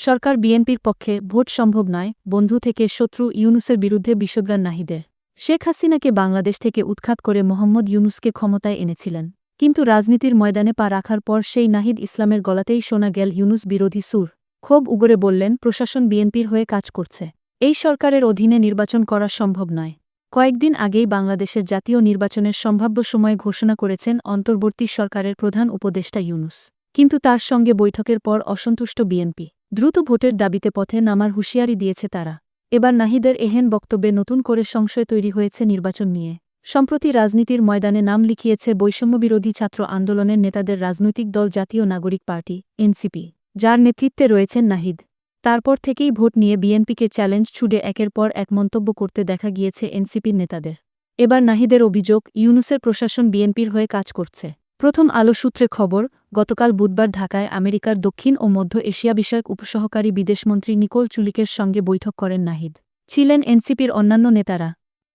সরকার বিএনপির পক্ষে ভোট সম্ভব নয়, বন্ধু থেকে শত্রু ইউনুসের বিরুদ্ধে বিষোদ্গার নাহিদের। শেখ হাসিনাকে বাংলাদেশ থেকে উৎখাত করে মোহাম্মদ ইউনুসকে ক্ষমতায় এনেছিলেন। কিন্তু রাজনীতির ময়দানে পা রাখার পর সেই নাহিদ ইসলামের গলাতেই শোনা গেল ইউনুস বিরোধী সুর। ক্ষোভ উগরে বললেন, প্রশাসন বিএনপির হয়ে কাজ করছে। এই সরকারের অধীনে নির্বাচন করা সম্ভব নয়। কয়েকদিন আগেই বাংলাদেশের জাতীয় নির্বাচনের সম্ভাব্য সময় ঘোষণা করেছেন অন্তর্বর্তী সরকারের প্রধান উপদেষ্টা ইউনুস। কিন্তু তার সঙ্গে বৈঠকের পর অসন্তুষ্ট বিএনপি। দ্রুত ভোটের দাবিতে পথে নামার হুঁশিয়ারি দিয়েছে তারা। এবার নাহিদের এহেন বক্তব্যে নতুন করে সংশয় তৈরি হয়েছে নির্বাচন নিয়ে। সম্প্রতি রাজনীতির ময়দানে নাম লিখিয়েছে বৈষম্যবিরোধী ছাত্র আন্দোলনের নেতাদের রাজনৈতিক দল জাতীয় নাগরিক পার্টি, এনসিপি, যার নেতৃত্বে রয়েছেন নাহিদ। তারপর থেকেই ভোট নিয়ে বিএনপিকে চ্যালেঞ্জ ছুড়ে একের পর এক মন্তব্য করতে দেখা গিয়েছে এনসিপির নেতাদের। এবার নাহিদের অভিযোগ, ইউনুসের প্রশাসন বিএনপির হয়ে কাজ করছে। প্রথম আলো সূত্রে খবর গতকাল বুধবার ঢাকায় আমেরিকার দক্ষিণ ও মধ্য এশিয়া বিষয়ক উপসহকারী বিদেশমন্ত্রী নিকোল চুলিকের সঙ্গে বৈঠক করেন নাহিদ। ছিলেন এনসিপির অন্যান্য নেতারা।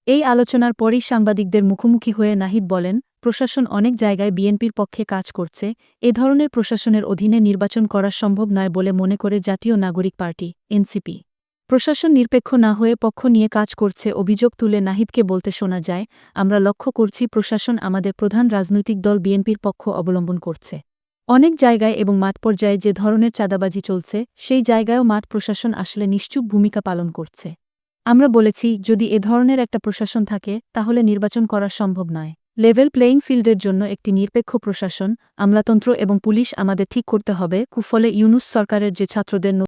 এই আলোচনার পরই সাংবাদিকদের মুখোমুখি হয়ে নাহিদ বলেন, প্রশাসন অনেক জায়গায় বিএনপির পক্ষে কাজ করছে, এ ধরনের প্রশাসনের অধীনে নির্বাচন করা সম্ভব নয় বলে মনে করে জাতীয় নাগরিক পার্টি, এনসিপি। প্রশাসন নিরপেক্ষ না হয়ে পক্ষ নিয়ে কাজ করছে অভিযোগ তুলে নাহিদকে বলতে শোনা যায়, আমরা লক্ষ্য করছি প্রশাসন আমাদের প্রধান রাজনৈতিক দল বিএনপির পক্ষ অবলম্বন করছে। অনেক জায়গায় এবং মাঠ পর্যায়ে যে ধরনের চাঁদাবাজি চলছে, সেই জায়গায়ও মাঠ প্রশাসন আসলে নিশ্চুপ ভূমিকা পালন করছে। আমরা বলেছি, যদি এ ধরনের একটা প্রশাসন থাকে, তাহলে নির্বাচন করা সম্ভব নয়। লেভেল প্লেয়িং ফিল্ডের জন্য একটি নিরপেক্ষ প্রশাসন, আমলাতন্ত্র এবং পুলিশ আমাদের ঠিক করতে হবে, কুফলে ইউনুস সরকারের যে ছাত্রদের